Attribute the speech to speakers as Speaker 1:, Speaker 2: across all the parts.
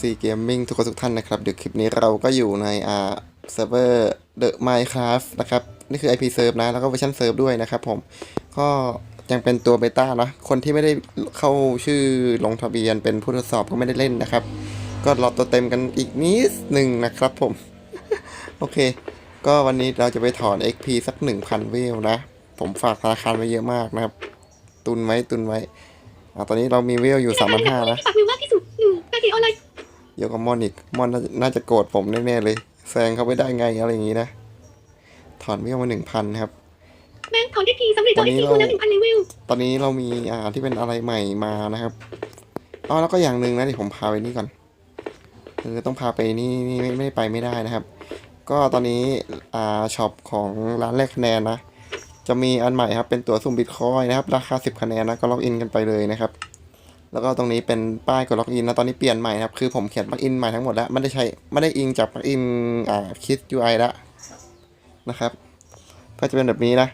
Speaker 1: PC Gaming ทุกคนทุกท่านนะครับ เดี๋ยวคลิปนี้เราก็อยู่ในอ่าเซิร์ฟเวอร์ The Minecraft นะครับ นี่คือ IP เซิร์ฟนะ แล้วก็เวอร์ชันเซิร์ฟด้วยนะครับผม ก็ยังเป็นตัวเบต้านะ คนที่ไม่ได้เข้าชื่อลงทะเบียนเป็นผู้ทดสอบก็ไม่ได้เล่นนะครับ ก็รอตัวเต็มกันอีกนิดหนึ่งนะครับผม โอเค ก็วันนี้เราจะไปถอน XP สัก 1,000 เวลนะ ผมฝากธนาคารไว้เยอะมากนะครับ ตุนไว้ตุนไว้อ่าตอนนี้เรามีเวลอยู่3,500นะ
Speaker 2: ฝากวิวมากที่สุดหนึ่งกาเทออนไลน์
Speaker 1: เยอะกับมอนอีกมอนน่าจะน่าจะโกรธผมแน่ๆเลยแซงเขาไปได้ไงอะไรอย่างนี้นะ ถอนเวลมาหนึ่งพันครับ
Speaker 2: แม่งถอนได้ทีสำเร็จจอ
Speaker 1: วัน
Speaker 2: ไอ
Speaker 1: นี้
Speaker 2: ที
Speaker 1: เรา
Speaker 2: คูณแล้วหนึ่งพันเลเวล
Speaker 1: ตอนนี้เรามีอ่าที่เป็นอะไรใหม่มานะครับอ๋อแล้วก็อย่างหนึ่งนะเดี๋ยวผมพาไปนี่ก่อนคือต้องพาไปนี่นี่ไม่ไม่ได้ไปไม่ได้นะครับ ก็ตอนนี้อ่าช็อปของร้านแรกคะแนนนะ จะมีอันใหม่ครับเป็นตั๋วสุ่มบิตคอยนะครับ ราคา 10 คะแนนนะก็ล็อกอินกันไปเลยนะครับ แล้วก็ตรงนี้เป็นป้ายกดล็อกอินนะตอนนี้เปลี่ยนใหม่นะครับ คือผมเขียนปลั๊กอินใหม่ทั้งหมดแล้วไม่ได้ใช้ไม่ได้อิงจากปลั๊กอินอ่าคิด UI แล้วนะครับ ก็จะเป็นแบบนี้นะ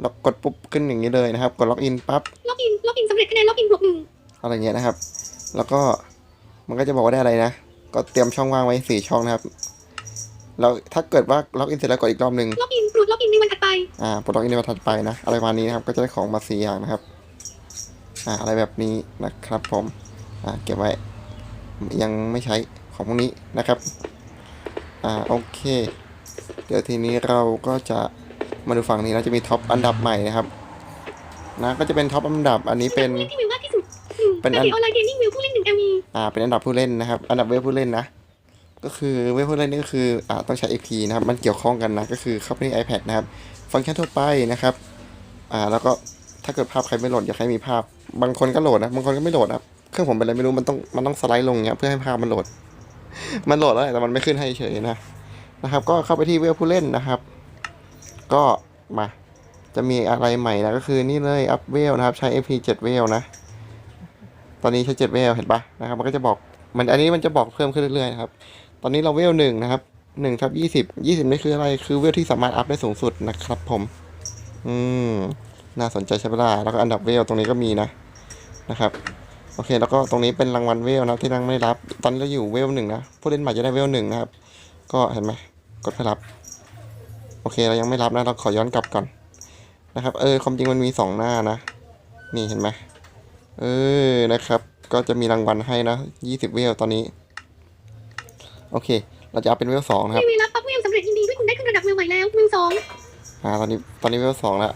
Speaker 1: เรากดปุ๊บขึ้นอย่างนี้เลยนะครับ กดล็อกอินปั๊บ
Speaker 2: ล็อกอินล็อกอินสำเร็จคะแนนล็อกอินบวกหนึ่ง
Speaker 1: อะไรเงี้ยนะครับ แล้วก็มันก็จะบอกว่าได้อะไรนะ ก็เตรียมช่องว่างไว้สี่ช่องนะครับแล้วถ้าเกิดว่าล็อกอินเสร็จแล้วกดอีกรอบหนึ่ง
Speaker 2: ล็อกอินปลดล็อกอินในวันถัดไป
Speaker 1: อ่าปลดล็อกอินในวันถัดไปนะอะไรประมาณนี้นะครับก็จะได้ของมาสี่อย่างนะครับ อ่าอะไรแบบนี้นะครับผมอ่าเก็บไว้ยังไม่ใช้ของพวกนี้นะครับอ่าโอเค เดี๋ยวทีนี้เราก็จะมาดูฝั่งนี้นะจะมีท็อปอันดับใหม่นะครับนะก็จะเป็นท็อปอันดับอันนี้เป็น
Speaker 2: ที่วิวมากที่สุดหนึ่ง
Speaker 1: เป็นอั
Speaker 2: กานรเทออนไลน์เกมมิ่งวิวผู้เล่นหนึ่งเอลี
Speaker 1: อ่าเป็นอันดับผู้เล่นนะครับ อันดับเวลผู้เล่นนะก็คือเวลผู้เล่นนี่ก็คืออ่าต้องใช้ AP นะครับมันเกี่ยวข้องกันนะก็คือเข้าไปใน iPad นะครับ ฟังก์ชันทั่วไปนะครับอ่าแล้วก็ ถ้าเกิดภาพใครไม่โหลดอยากให้มีภาพ บางคนก็โหลดนะ บางคนก็ไม่โหลดนะเครื่องผมเป็นอะไรไม่รู้มันต้องมันต้องสไลด์ลงเงี้ยเพื่อให้ภาพมันโหลด มันโหลดแล้วแต่มันไม่ขึ้นให้เฉยนะนะครับ ก็เข้าไปที่เวลผู้เล่นนะครับ ก็มาจะมีอะไรใหม่นะก็คือนี่เลยอัพเวลนะครับ ใช้ AP 7เวลนะ ตอนนี้ใช้7เวลเห็นปะนะครับ มันก็จะบอกมันอันนี้มันจะบอกเพิ่มขึ้นเรื่อยๆนะครับ ตอนนี้เราเวลหนึ่งนะครับหนึ่งทับยี่สิบยี่สิบนี่คืออะไรคือเวลที่สามารถอัพได้สูงสุดนะครับผม อืม น่าสนใจใช่ไหมล่ะแล้วก็อันดับเวลตรงนี้ก็มีนะนะครับโอเคแล้วก็ตรงนี้เป็นรางวัลเวลนะที่นั่งไม่รับ ตอนนี้เราอยู่เวลหนึ่งนะผู้เล่นใหม่จะได้เวลหนึ่งนะครับ ก็เห็นไหมกดเพื่อรับโอเคเรายังไม่รับนะเราขอย้อนกลับก่อนนะครับ เออความจริงมันมีสองหน้านะ นี่เห็นไหมเออนะครับ ก็จะมีรางวัลให้นะ 20 เวลตอนนี้ โอเค เราจะเอาเป็นเวลสองนะครับ
Speaker 2: รีวิวรับปั๊บวิวสำเร็จยินดีด้วยคุณได้ขึ้นระดับวิวใหม่แล้ววิวสอง
Speaker 1: อ่าตอนนี้ตอนนี้เวลสองแล้ว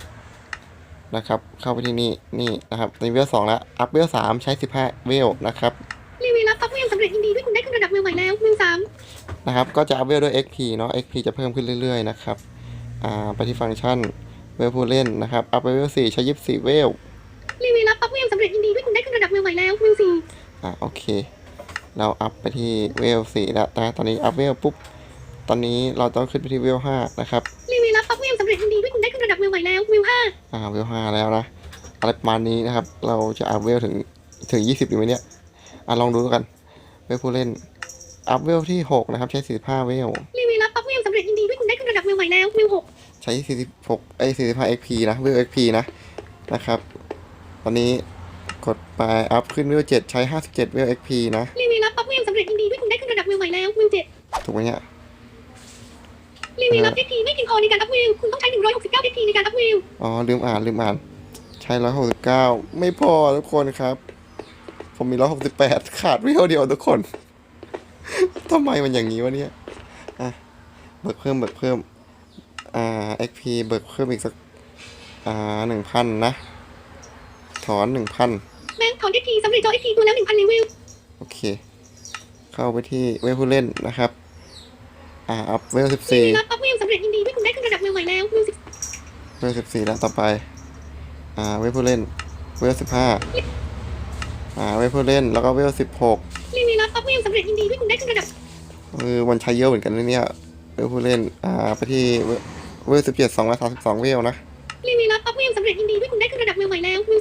Speaker 1: นะครับ เข้าไปที่นี่นี่นะครับตอนนี้เวลสองแล้ว อัพเวลสามใช้15เวลนะครับ
Speaker 2: รีวิวรับปั๊บวิวสำเร็จยินดีด้วยคุณได้ขึ้นระดับวิวใหม่แล้ววิวสาม
Speaker 1: นะครับ ก็จะอัพเวลด้วย XP เนาะ XP จะเพิ่มขึ้นเรื่อย ๆ นะครับ อ่า ไปที่ฟังก์ชันเวลผู้เล่นนะครับ อัพไปเวลสี่ใช้24เวล
Speaker 2: รีวิวรับปั๊บวิวสำเร็จยินดีด้วยคุณได้ขึ้นระดับวิวใหม่แล้ววิวสี่
Speaker 1: อ่า โอเค เราอัพไปที่เวลสี่แล้วนะตอนนี้อัพเวลปุ๊บ ตอนนี้เราต้องขึ้นไปที่เวลห้านะครับ
Speaker 2: รีวิวรับปั๊บวิวสำเร็จยินดีด้วยคุณได้ขึ้นระดับวิวใหม่แล้ววิวห้า
Speaker 1: อ่าเวลห้าแล้วนะอะไรประมาณนี้นะครับ เราจะอัพเวลถึงถึงยี่สิบอยู่ไหมเนี่ยอะลองดูแล้วกันเวลผู้เล่นอัพเวลที่หกนะครับ ใช้สี่สิบห้าเวล
Speaker 2: รีวิวรับปั๊บวิวสำเร็จยินดีด้วยคุณได้ขึ้นระดับวิวใหม่แล้ววิวหก
Speaker 1: ใช้สี่สิบหกไอ้สี่สิบห้า XP นะเวล XP นะนะครับ ตอนนี้กดไปอัพขึ้นเวลเจ็ดใช้ห้าสิบเจ็ดเวล XP นะ
Speaker 2: รีวิวรับปั๊บวิวสำเร็จยินดีด้วยคุณได้ขึ้นระดับวิวใหม่แล้ววิวเจ็ด
Speaker 1: ถูกไหมเนี่ย
Speaker 2: รีวิวรับเอทีไม่เพียงพอในการอัพวิวคุณต้องใช้169เอทีในการอัพวิว
Speaker 1: อ๋อลืมอ่านลืมอ่าน ใช้ร้อยหกสิบเก้าไม่พอทุกคนครับ ผมมีร้อยหกสิบแปดขาดเวลเดียวทุกคนทำไมมันอย่างนี้วะเนี่ยอะเบิกเพิ่มเบิกเพิ่มอ่า XP เบิกเพิ่มอีกสักอ่าหนึ่งพันนะ ถอนหนึ่งพัน
Speaker 2: แม่งถอนเอทีสำเร็จจอเอทีตัวแล้ว1,000เลเวล
Speaker 1: โอเค เข้าไปที่เวลผู้เล่นนะครับ อ่าอัพเวลสิบ
Speaker 2: รี
Speaker 1: สี่
Speaker 2: วิวรับปั๊บวิวสำเร็จยินดีด้วยคุณได้ขึ้นระดับวิวใหม่แล้ววิวสิบ
Speaker 1: เวลสิบสี่แล้วต่อไป อ่าเวลผู้เล่น เวลสิบห้าอ่าเวลผู้เล่นแล้วก็เวลสิบหก
Speaker 2: รีวิวรับปั๊บวิวสำเร็จยินดีด้วยคุณได้ขึ้นระดับ
Speaker 1: เออมันใช้เยอะเหมือนกันนะเนี่ยเวลผู้เล่น อ่าไปที่เวลเวลสิบเจ็ดสองร้อยสามสิบสองเวลนะ
Speaker 2: รีวิวรับปั๊บวิวสำเร็จยินดีด้วยคุณได้ขึ้นระดับวิวใหม่แล้ววิว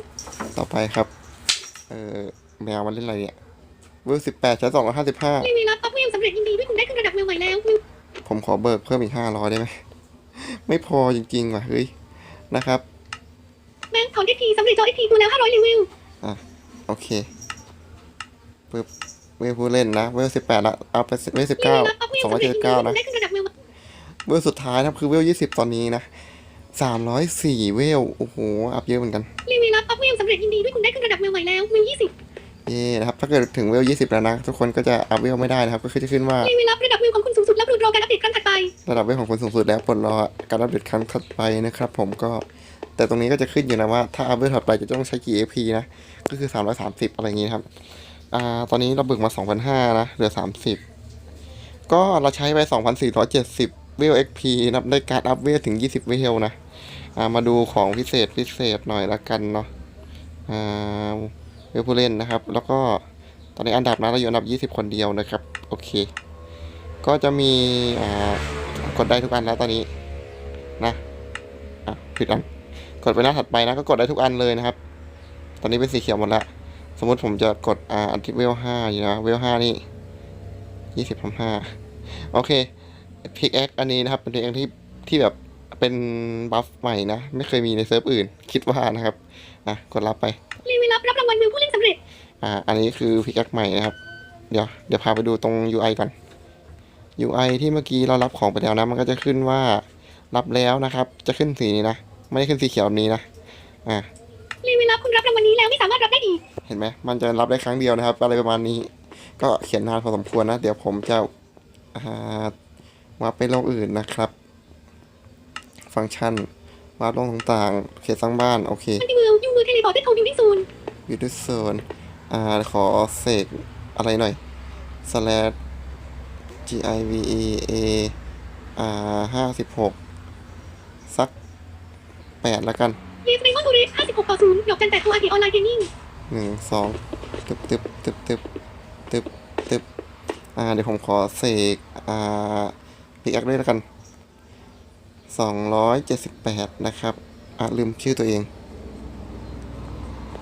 Speaker 1: ต่อไปครับ เออแมวมันเล่นอะไรเนี่ยเวลสิบแปดใช้สองร้อยห้าสิบห้า
Speaker 2: รีวิวรับปั๊บวิวสำเร็จยินดีด้วยคุณได้ขึ้นระดับวิวใหม่แล้ววิว
Speaker 1: ผมขอเบิกเพิ่มอีกห้าร้อยได้ไหม ไม่พอจริงๆว่ะเฮ้ยนะครับ
Speaker 2: แม่งถอนเอทีสำเร็จจอเอทีตัวแล้ว500รีวิว
Speaker 1: โอเคปึ๊บเวลผู้เล่นนะเวลสิบแปดละเอาไปเวลสิบเก้าสองร้อยเจ็ดสิบเก้านะ
Speaker 2: ได้ขึ้นระดับเวล
Speaker 1: เวลสุดท้ายนะครับคือเวลยี่สิบตอนนี้นะสามร้อยสี่เวลโอ้โหอัพเยอะเหมือนกัน
Speaker 2: รีวิวรับอัพเวลสำเร็จยินดีด้วยคุณได้ขึ้นระดับเวลใหม่แล้วเวลยี่สิบ
Speaker 1: เย่นะครับ ถ้าเกิดถึงเวลยี่สิบแล้วนะ ทุกคนก็จะอัพเวลไม่ได้นะครับ ก็คือจะขึ้นว่า
Speaker 2: รีวิวรับระดับเวลของคุณสูงสุดแล้วปรดรอการอัปเดตครั้งถัดไป
Speaker 1: ระดับเวลของคนสูงสุดแล้วปลดรอการอัปเดตครั้งถัดไปนะครับ ผมก็ แต่ตรงนี้ก็จะขึ้นอยู่นะว่า ถ้าอัพเวลถัดไปจะต้องใช้กี่ AP นะ ก็คือ 330 อะไรอย่างงี้ครับ อ่า ตอนนี้เราเบิกมา2,500นะ เหลือ 30 ก็เราใช้ไป2,470เวล XP นับได้การอัพเวลถึง 20 เวลนะ อ่า มาดูของพิเศษพิเศษหน่อยละกันเนาะ อ่า เวลผู้เล่นนะครับ แล้วก็ตอนนี้อันดับนะเราอยู่อันดับ 20 คนเดียวนะครับ โอเค ก็จะมีกดได้ทุกอันแล้วตอนนี้นะอะผิดอันกดไปหน้าถัดไปนะก็กดได้ทุกอันเลยนะครับ ตอนนี้เป็นสีเขียวหมดล้วสมมติผมจะกดอ่าอันที่เวลห้าอยู่นะเวลห้านี่ยี่สิบทำห้าโอเคพิกแอคอันนี้นะครับ เป็นพิกแอคที่ที่แบบเป็นบัฟใหม่นะ ไม่เคยมีในเซิร์ฟอื่น คิดว่านะครับ อะ กดรับไป
Speaker 2: รีวิวรับรับรางวัลเวลผู้เล่นสำเร็จ
Speaker 1: อ่า อันนี้คือพิกแอคใหม่นะครับ เดี๋ยว เดี๋ยวพาไปดูตรง UI ก่อน UI ที่เมื่อกี้เรารับของไปแล้วนะ มันก็จะขึ้นว่ารับแล้วนะครับ จะขึ้นสีนี้นะ ไม่ได้ขึ้นสีเขียวแบบนี้นะ อ่า
Speaker 2: รีวิวรับคุณรับรางวัลนี้แล้วไม่สามารถรับได้อีก
Speaker 1: เห็นไหมมันจะรับได้ครั้งเดียวนะครับ อะไรประมาณนี้ ก็เขียนนานพอสมควรนะ เดี๋ยวผมจะอ่ามาไปโลกอื่นนะครับ ฟังก์ชันวาดโลกต่างๆ เขียนสร้างบ้าน โอเค
Speaker 2: อันติเวล ยูมือเทเลพอร์ตเทโทยูนิซูน
Speaker 1: ยูทูโซนอ่าขอเสกอะไรหน่อย slash g i v e a อ่าห้าสิบหกสักแปดแล้วกัน
Speaker 2: เยสเรมอนโทเรส56ต่อ0ดอกจันแปดตัวอาร์เคออนไลน์เกมมิ่ง
Speaker 1: หนึ่งสองตึบตึบตึบตึบตึบตึบอ่าเดี๋ยวผมขอเสกอ่าพิกอักด้วยแล้วกันสองร้อยเจ็ดสิบแปดนะครับอะลืมชื่อตัวเอง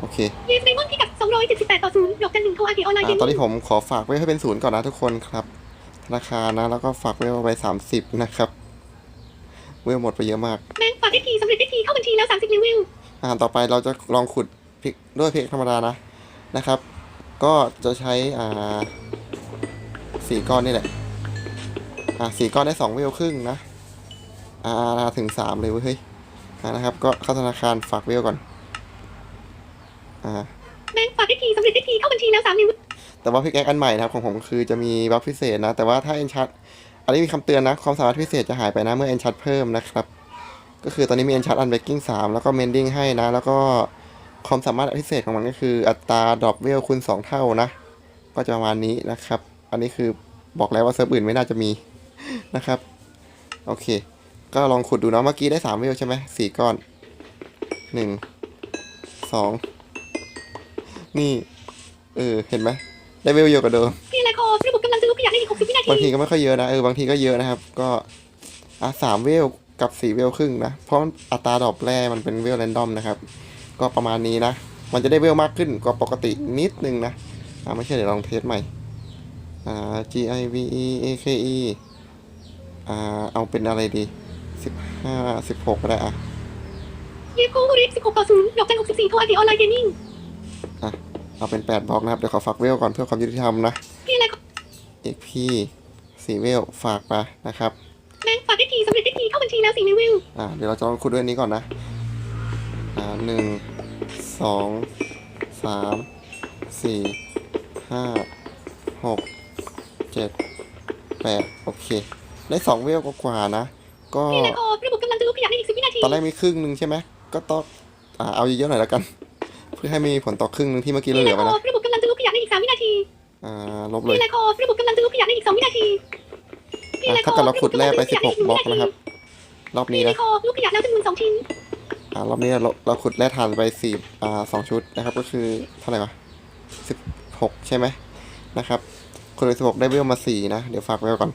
Speaker 1: โอเค
Speaker 2: เยสเรมอนพิกัด278ต่อ0ดอกจัน1โทรอาร์เคออนไลน์เก
Speaker 1: อ่ามตอน
Speaker 2: มิ่ง
Speaker 1: นี้ผมขอฝากไว้ให้เป็นศูนย์ก่อนนะทุกคนครับธนาคารนะ แล้วก็ฝากไว้ไว้สามสิบนะครับเวลหมดไปเยอะมาก
Speaker 2: แบงค์ฝากเอทีสำเร็จเอทีเข้าบัญชีแล้ว 30รีวิว
Speaker 1: อ่าต่อไปเราจะลองขุดพริกด้วยพริกธรรมดานะนะครับ ก็จะใช้อ่าสี่ก้อนนี่แหละ อ่าสี่ก้อนได้สองเวลครึ่งนะ อ่าถึงสามเลยเว้ยเฮ้ยอ่านะครับ ก็เข้าธนาคารฝากเวลก่อนอ่า
Speaker 2: แบงค์ฝากเอทีสำเร็จเอทีเข้าบัญชีแล้ว3รีวิว
Speaker 1: แต่ว่าพิกแอคอันใหม่นะครับของผมคือจะมีบัฟพิเศษนะ แต่ว่าถ้าเอนชัดอันนี้มีคำเตือนนะ ความสามารถพิเศษจะหายไปนะเมื่อเอนชัดเพิ่มนะครับ ก็คือตอนนี้มีเอนชัดอันเบกกิ้งสามแล้วก็เมนดิ้งให้นะ แล้วก็ความสามารถพิเศษของมันก็คืออัตราดรอปเวลคูณ2 เท่านะ ก็จะประมาณนี้นะครับ อันนี้คือบอกแล้วว่าเซิร์ฟอื่นไม่น่าจะมีนะครับ โอเค ก็ลองขุดดูเนาะเมื่อกี้ได้3เวลใช่ไหมสี่ก้อนหนึ่งสอง นี่ เออ เห็นไหมได้เวลเยอะกว่าเดิม
Speaker 2: พีไลคอระบบกำลังจะลุกขยับในอีก60วินาที
Speaker 1: บางทีก็ไม่ค่อยเยอะนะ เออบางทีก็เยอะนะครับ ก็อะสามเวลกับสี่เวลครึ่งนะ เพราะอัตราดรอปแร่มันเป็นเวลแรนดอมนะครับ ก็ประมาณนี้นะ มันจะได้เวลมากขึ้นกว่าปกตินิดนึงนะ อ่าไม่ใช่เดี๋ยวลองเทสใหม่ อ่า G I V E A K E อ่า เอาเป็นอะไรดีสิบห้าสิบหกก็ได้อะ
Speaker 2: เยโคโทเรส16ต่อ0ดอกจัน64โทรอาร์เคออนไลน์เกมมิ่ง
Speaker 1: อะ เอาเป็นแปดบล็อกนะครับ เดี๋ยวขอฝากเวลก่อนเพื่อความยุติธรรมนะ
Speaker 2: พีไลคอ
Speaker 1: XP สี่เวลฝากไปนะครับ
Speaker 2: แบงค์ฝากเอทีสำเร็จเอทีเข้าบัญชีแล้ว4รีวิว
Speaker 1: อ่าเดี๋ยวเราจะลองขุดด้วยอันนี้ก่อนนะ อ่าหนึ่งสองสามสี่ห้าหกเจ็ดแปดโอเค ได้สองเวลกว่าๆนะ ก็
Speaker 2: พีไลคอระบบกำลังจะลุกขยับในอีก10วินาที
Speaker 1: ตอนแรกมีครึ่งหนึ่งใช่ไหมก็ต้องอ่าเอาเยอะๆหน่อยแล้วกัน เพื่อให้มีผลต่อครึ่งหนึ่งที่เมื่อกี้เรา
Speaker 2: พี
Speaker 1: เห
Speaker 2: ไล
Speaker 1: ลือ
Speaker 2: ค
Speaker 1: ไป
Speaker 2: อ
Speaker 1: นะ
Speaker 2: ระบบกำลังจะลุกขยับในอีก3วินาที
Speaker 1: อ่าลบเล
Speaker 2: พี
Speaker 1: ย
Speaker 2: ไลคอระบบกำลังจะลุกขยับในอีก2วินาที
Speaker 1: อ่าถ้าเกิดเราขุดแร่ไป16บล็อกนะครับ รอบ
Speaker 2: พี
Speaker 1: นี้
Speaker 2: ไล
Speaker 1: นะ
Speaker 2: คอลุกขยับแล้วจำนวน2ชิ้น
Speaker 1: อ่ารอบนี้เราเราขุดแร่ฐานไปสี่อ่าสองชุดนะครับ ก็คือเท่าไหร่วะสิบหกใช่ไหมนะครับขุดไปสิบหกได้เวลมาสี่นะ เดี๋ยวฝากไว้ก่อน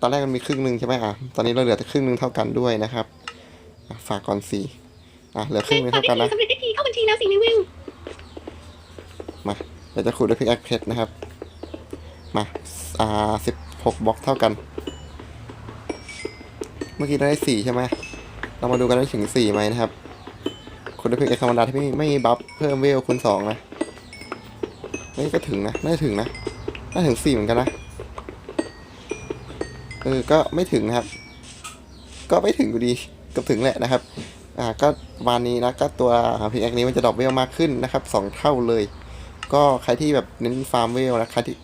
Speaker 1: ตอนแรกมันมีครึ่งหนึ่งใช่ไหมอะ ตอนนี้เราเหลือแต่ครึ่งหนึ่งเท่ากันด้วยนะครับอะฝากก่อนสี่อะ เหลือครึ่งหนึ่ง
Speaker 2: ฝาก
Speaker 1: เท่า
Speaker 2: เอ
Speaker 1: กัน
Speaker 2: ที
Speaker 1: นะ
Speaker 2: สำเร็จเอ ทีแล้ว4รีวิว
Speaker 1: มาเดี๋ยวจะขุดด้วยพิกแอคเพชรนะครับ มาอ่าสิบหกบล็อกเท่ากัน เมื่อกี้เราได้สี่ใช่ไหมเรามาดูกันว่าถึงสี่ไหมนะครับขุดด้วยพิกแอคธรรมดาที่ไม่ไม่มีบัฟเพิ่มเวลคูณสองนะนี่ก็ถึงนะน่าจะถึงนะน่าถึงสี่เหมือนกันนะเออก็ไม่ถึงนะครับ ก็ไม่ถึงอยู่ดีกือบถึงแหละนะครับ อ่าก็ ประมาณนี้นะก็ตัวพิกแอคนี้มันจะดอปเวลมากขึ้นนะครับสองเท่าเลย ก็ใครที่แบบเน้นฟาร์มเวลนะใครที่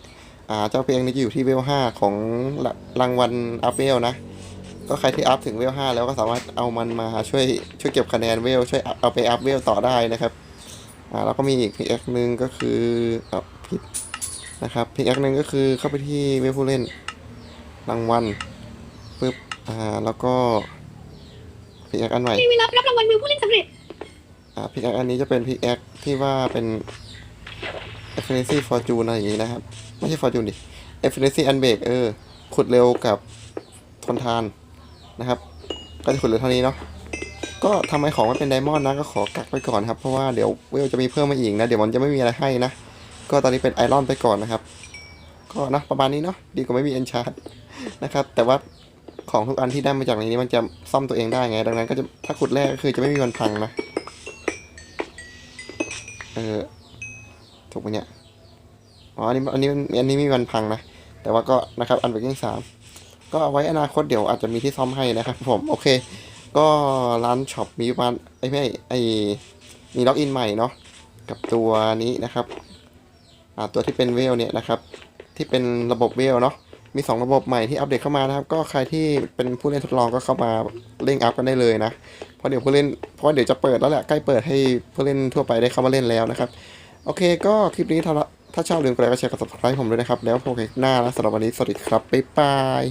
Speaker 1: เจ้าพิกแอคนี้จะอยู่ที่เวลห้าของรางวัลอัพเวลนะก็ใครที่อัพถึงเวลห้าแล้วก็สามารถเอามันมาช่วยช่วยเก็บคะแนนเวลช่วยเอาไปอัพเวลต่อได้นะครับอ่าแล้วก็มีอีกพิกแอคหนึ่งก็คืออผิดนะครับพิกแอคหนึ่งก็คือเข้าไปที่เวลผู้เล่นรางวัลปึ๊บอ่าแล้วก็ พิกแอคอันใหม่
Speaker 2: รีวิวรับรับรางวัลวิวผู้เล่นสำเร็จ
Speaker 1: อ่าพิกแอคอันนี้จะเป็นพิกแอคที่ว่าเป็น efficiency fortune อะไรอย่างงี้นะครับ ไม่ใช่ fortune ดิ efficiency unbreak เออ ขุดเร็วกับทนทานนะครับ ก็จะขุดเร็วเท่านี้เนาะก็ทำไมของมันเป็นไดมอนด์นะ ก็ขอกักไปก่อนครับ เพราะว่าเดี๋ยวเวลจะมีเพิ่มมาอีกนะ เดี๋ยวมันจะไม่มีอะไรให้นะ ก็ตอนนี้เป็นไอรอนไปก่อนนะครับ ก็นะประมาณนี้เนาะดีกว่าไม่มีเอนชาร์นะครับ แต่ว่า ของทุกอันที่ได้มาจากในนี้มันจะซ่อมตัวเองได้ไง ดังนั้นก็จะถ้าขุดแรกก็คือจะไม่มีวันพังนะ เออถูกไหมเนี่ยอ๋ออันนี้อันนี้อันนี้ไมมีวันพังนะ แต่ว่าก็นะครับอันเบรกกิ้งสามก็เอาไว้อนาคตเดี๋ยวอาจจะมีที่ซ่อมให้นะครับผมโอเค ก็ร้านช็อปมีประมาณไอ้ไม่ไอ้มีล็อกอินใหม่เนาะกับตัวนี้นะครับ อ่าตัวที่เป็นเวลเนี่ยนะครับ ที่เป็นระบบเวลเนาะ มี 2 ระบบใหม่ที่อัปเดตเข้ามานะครับ ก็ใครที่เป็นผู้เล่นทดลองก็เข้ามาเล่นอัพกันได้เลยนะเพราะเดี๋ยวผู้เล่นเพราะว่าเดี๋ยวจะเปิดแล้วแหละใกล้เปิดให้ผู้เล่นทั่วไปได้เข้ามาเล่นแล้วนะครับ โอเค ก็คลิปนี้ถ้าถ้าชอบลืมกดไลค์กดแชร์กด subscribe ผมด้วยนะครับ แล้วพบกันหน้านะสำหรับวันนี้สวัสดีครับบ๊ายบาย